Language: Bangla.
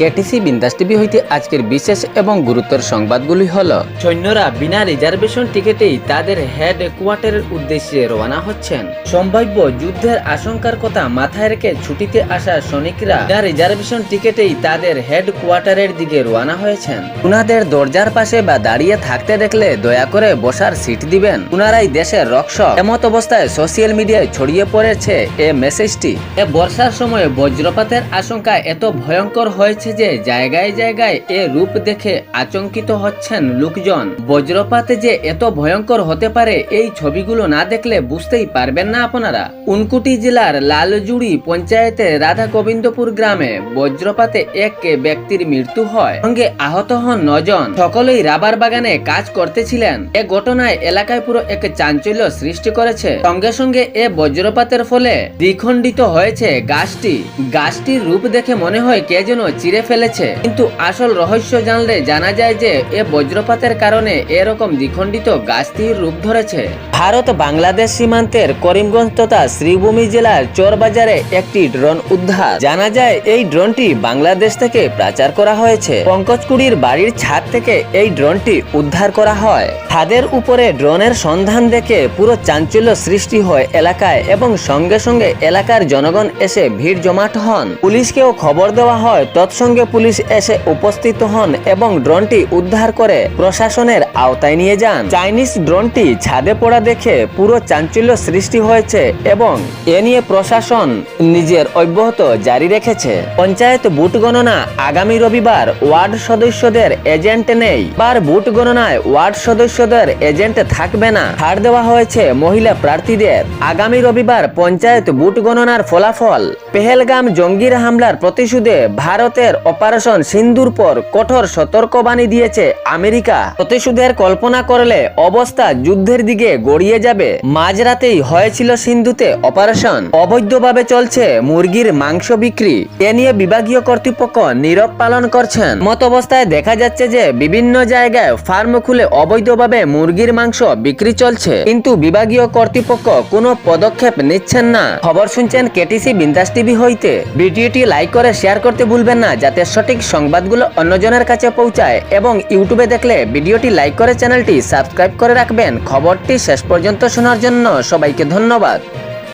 কেটিসি বিন্দাস টিভি হইতে আজকের বিশেষ এবং গুরুত্বের সংবাদগুলি হল, সৈন্যরা বিনা রিজার্ভেশন টিকেটেই তাদের হেড কোয়ার্টারের উদ্দেশ্যে রওনা হচ্ছেন। সম্ভাব্য যুদ্ধের আশঙ্কার কথা মাথায় রেখে ছুটিতে আসা সৈনিকরা বিনা রিজার্ভেশন টিকেটেই তাদের হেড কোয়ার্টারের দিকে রওনা হয়েছেন। উনাদের দরজার পাশে বা দাঁড়িয়ে থাকতে দেখলে দয়া করে বসার সিট দিবেন। উনারাই দেশের রক্ষক। এমত অবস্থায় সোশ্যাল মিডিয়ায় ছড়িয়ে পড়েছে এ মেসেজটি এ বর্ষার সময় বজ্রপাতের আশঙ্কা এত ভয়ঙ্কর হয়েছে যে জায়গায় জায়গায় এ রূপ দেখে আচঙ্কিত হচ্ছেন লোকজন। বজ্রপাতে যে এত ভয়ঙ্কর হতে পারে, এই ছবিগুলো না দেখলে বুঝতেই পারবেন না আপনারা। উনকুটি জেলার লালজুড়ি পঞ্চায়েতের রাধা গোবিন্দপুর গ্রামে বজ্রপাতে এক ব্যক্তির মৃত্যু হয়। সঙ্গে আহত হন নজন। সকলেই রাবার বাগানে কাজ করতেছিলেন। এ ঘটনায় এলাকায় পুরো এক চাঞ্চল্য সৃষ্টি করেছে। সঙ্গে সঙ্গে এ বজ্রপাতের ফলে দ্বিখণ্ডিত হয়েছে গাছটি। গাছটির রূপ দেখে মনে হয় কে যেন চিরে ফেলেছে। কিন্তু আসল রহস্য জানলে জানা যায় যে, এ বজ্রপাতের কারণে এরকম দ্বিখণ্ডিত গাছটির রূপ ধরেছে। ভারত বাংলাদেশ সীমান্তের করিমগঞ্জ তথা শ্রীভূমি জেলার চোরবাজারে একটি ড্রোন উদ্ধার। জানা যায়, এই ড্রোনটি বাংলাদেশ থেকে পাচার করা হয়েছে। পঙ্কজকুড়ির বাড়ির ছাদ থেকে এই ড্রোনটি উদ্ধার করা হয়। ছাদের উপরে ড্রোনের সন্ধান দেখে পুরো চাঞ্চল্য সৃষ্টি হয় এলাকায় এবং সঙ্গে সঙ্গে এলাকার জনগণ এসে ভিড় জমাট হন। পুলিশকেও খবর দেওয়া হয়, তৎসঙ্গে পুলিশ এসে উপস্থিত হন এবং ড্রোনটি উদ্ধার করে প্রশাসনের আওতায় নিয়ে যান। চাইনিজ ড্রোনটি ছাদে পড়া দেখে পুরো চাঞ্চল্য সৃষ্টি হয়েছে এবং এ নিয়ে প্রশাসন নিজের অব্যাহত জারি রেখেছে। পঞ্চায়েত বুট গণনা আগামী রবিবার ওয়ার্ড সদস্যদের এজেন্ট নেই। বার বুট গণনায় ওয়ার্ড সদস্যদের এজেন্ট থাকবে না। ছাড় দেওয়া হয়েছে মহিলা প্রার্থীদের। আগামী রবিবার পঞ্চায়েত বুট গণনার ফলাফল। পেহেলগাম জঙ্গির হামলার প্রতিশোধে ভারতের অপারেশন সিন্ধুর পর কঠোর সতর্কবাণী দিয়েছে আমেরিকা। প্রতিশোধের কল্পনা করলে অবস্থা যুদ্ধের দিকে গড়িয়ে যাবে। মাঝরাতেই হয়েছিল সিন্ধুতে অপারেশন। অবৈধভাবে চলছে মুরগির মাংস বিক্রি। এ নিয়ে বিভাগীয় কর্তৃপক্ষ নীরব পালন করছেন। মত অবস্থায় দেখা যাচ্ছে যে বিভিন্ন জায়গায় ফার্ম খুলে অবৈধভাবে মুরগির মাংস বিক্রি চলছে। কিন্তু বিভাগীয় কর্তৃপক্ষ কোনো পদক্ষেপ নিচ্ছেন না। খবর শুনছেন কেটিসি বিন্দাস টিভি হইতে। ভিডিওটি লাইক করে শেয়ার করতে ভুলবেন না। যাতে সঠিক সংবাদগুলো অন্যজনের কাছে পৌঁছায় এবং ইউটিউবে দেখলে ভিডিওটি লাইক করে চ্যানেলটি সাবস্ক্রাইব করে রাখবেন। খবরটি শেষ পর্যন্ত শোনার জন্য সবাইকে ধন্যবাদ।